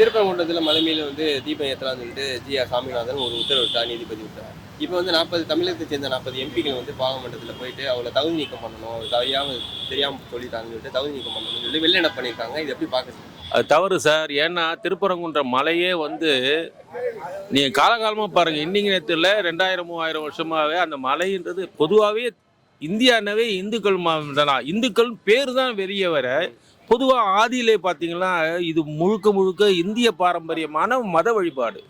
திருப்பரங்குன்றத்தில் மலைமையில் வந்து தீபம் ஏற்றலாம்னு சொல்லிட்டு ஜி ஆர் சாமிநாதன் ஒரு உத்தரவிட்டா நீதிபதி விட்டார் இப்போ வந்து நாற்பது தமிழகத்தை சேர்ந்த நாற்பது எம்பிக்கள் வந்து பாராளுமன்றத்தில் போயிட்டு அவளை தகுதி நீக்கம் பண்ணணும் அவர் தெரியாம தெரியாமல் சொல்லிட்டாங்கன்னு சொல்லிட்டு தகுதி நீக்கம் பண்ணணும்னு சொல்லி வெளில என்ன பண்ணியிருக்காங்க? இது எப்படி பார்க்குறது அது தவறு சார். ஏன்னா திருப்பரங்குன்ற மலையே வந்து நீங்கள் காலகாலமாக பாருங்கள் இன்னைக்கு நேரத்தில் ரெண்டாயிரம் மூவாயிரம் வருஷமாகவே அந்த மலைன்றது பொதுவாகவே இந்தியானவே இந்துக்கள் தான் இந்துக்கள் பேர் தான் வெளியே வர பொதுவாக ஆதியிலே பார்த்தீங்கன்னா இது முழுக்க முழுக்க இந்திய பாரம்பரியமான மத வழிபாடு.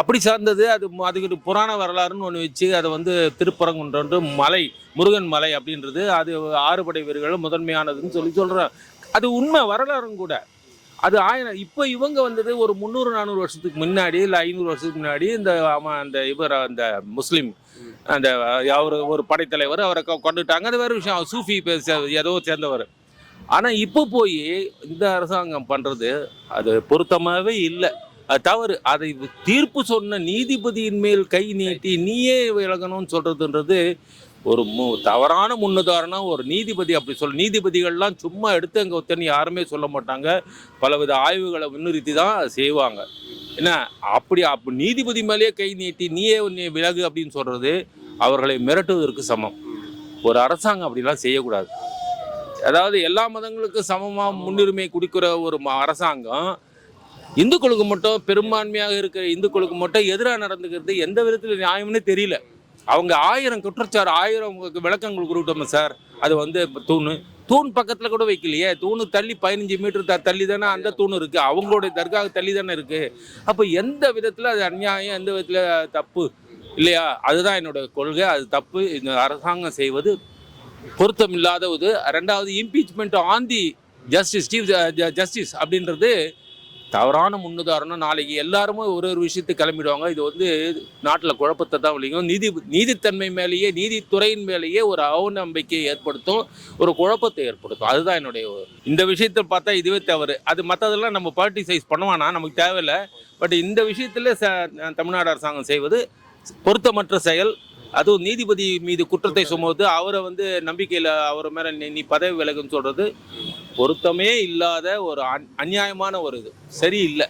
அப்படி சார்ந்தது அது அதுக்கு புராண வரலாறுன்னு ஒன்று வச்சு அதை வந்து திருப்பரங்குன்ற மலை முருகன் மலை அப்படின்றது அது ஆறுபடை வீரர்கள் முதன்மையானதுன்னு சொல்லி சொல்கிறோம் அது உண்மை வரலாறும் கூட. அது ஆயிரம் இப்போ இவங்க வந்தது ஒரு முந்நூறு நானூறு வருஷத்துக்கு முன்னாடி இல்லை ஐநூறு வருஷத்துக்கு முன்னாடி இந்த ஆமாம் அந்த இவர் அந்த முஸ்லீம் அந்த அவர் ஒரு படைத்தலைவர் அவரை கொண்டுட்டாங்க. அது வேறு விஷயம் அவர் சூஃபி பேச ஏதோ சேர்ந்தவர். ஆனால் இப்போ போய் இந்த அரசாங்கம் பண்ணுறது அது பொருத்தமாகவே இல்லை. அது தவறு. அதை தீர்ப்பு சொன்ன நீதிபதியின் மேல் கை நீட்டி நீயே விலகணும்னு சொல்கிறதுன்றது ஒரு மு தவறான முன்னுதாரணம். ஒரு நீதிபதி அப்படி சொல்ல நீதிபதிகள்லாம் சும்மா எடுத்து அங்கே ஒத்தனை யாருமே சொல்ல மாட்டாங்க. பலவித ஆய்வுகளை முன்னிறுத்தி தான் செய்வாங்க. என்ன? அப்படி அப்போ நீதிபதி மேலேயே கை நீட்டி நீயே நீ விலகு அப்படின்னு சொல்கிறது அவர்களை மிரட்டுவதற்கு சமம். ஒரு அரசாங்கம் அப்படிலாம் செய்யக்கூடாது. அதாவது எல்லா மதங்களுக்கும் சமமாக முன்னுரிமை கொடுக்குற ஒரு அரசாங்கம் இந்துக்களுக்கு மட்டும் பெரும்பான்மையாக இருக்கிற இந்துக்களுக்கு மட்டும் எதிராக நடந்துக்கிறது எந்த விதத்தில் நியாயம்னு தெரியல. அவங்க ஆயிரம் குற்றச்சாட்டு ஆயிரம் உங்களுக்கு விளக்கங்கள் கொடுக்கட்டும் சார்? அது வந்து தூணு. தூண் பக்கத்தில் கூட வைக்கலையே. தூணு தள்ளி பதினஞ்சு மீட்டர் த தள்ளி தானே அந்த தூண் இருக்குது அவங்களுடைய தர்காவுக்கு தள்ளி தானே இருக்குது அப்போ எந்த விதத்தில் அது அநியாயம் எந்த விதத்தில் தப்பு? இல்லையா? அதுதான் என்னோட கொள்கை. அது தப்பு. இந்த அரசாங்கம் செய்வது பொருத்தம் இல்லாத ஒரு ரெண்டாவது impeachment on the justice chief justice அப்படின்றது தவறான முன்னுதாரணம். நாளைக்கு எல்லாருமே ஒரு ஒரு விஷயத்துக்கு கிளம்பிடுவாங்க. இது வந்து நாட்டில் குழப்பத்தை தான் விளையும் நீதி நீதித்தன்மை மேலேயே நீதித்துறையின் மேலேயே ஒரு அவநம்பிக்கையை ஏற்படுத்தும் ஒரு குழப்பத்தை ஏற்படுத்தும். அதுதான் என்னுடைய இந்த விஷயத்தை பார்த்தா இதுவே தவறு. அது மற்றதெல்லாம் நம்ம பார்ட்டிசைஸ் பண்ணுவானா நமக்கு தேவையில்லை. பட் இந்த விஷயத்தில் ச தமிழ்நாடு அரசாங்கம் செய்வது பொருத்தமற்ற செயல். அதுவும் நீதிபதி மீது குற்றத்தை சுமவது அவரை வந்து நம்பிக்கையில் அவர் மேலே நீ பதவி விலகுன்னு சொல்கிறது பொருத்தமே இல்லாத ஒரு அந்- அநியாயமான ஒரு இது. சரியில்லை.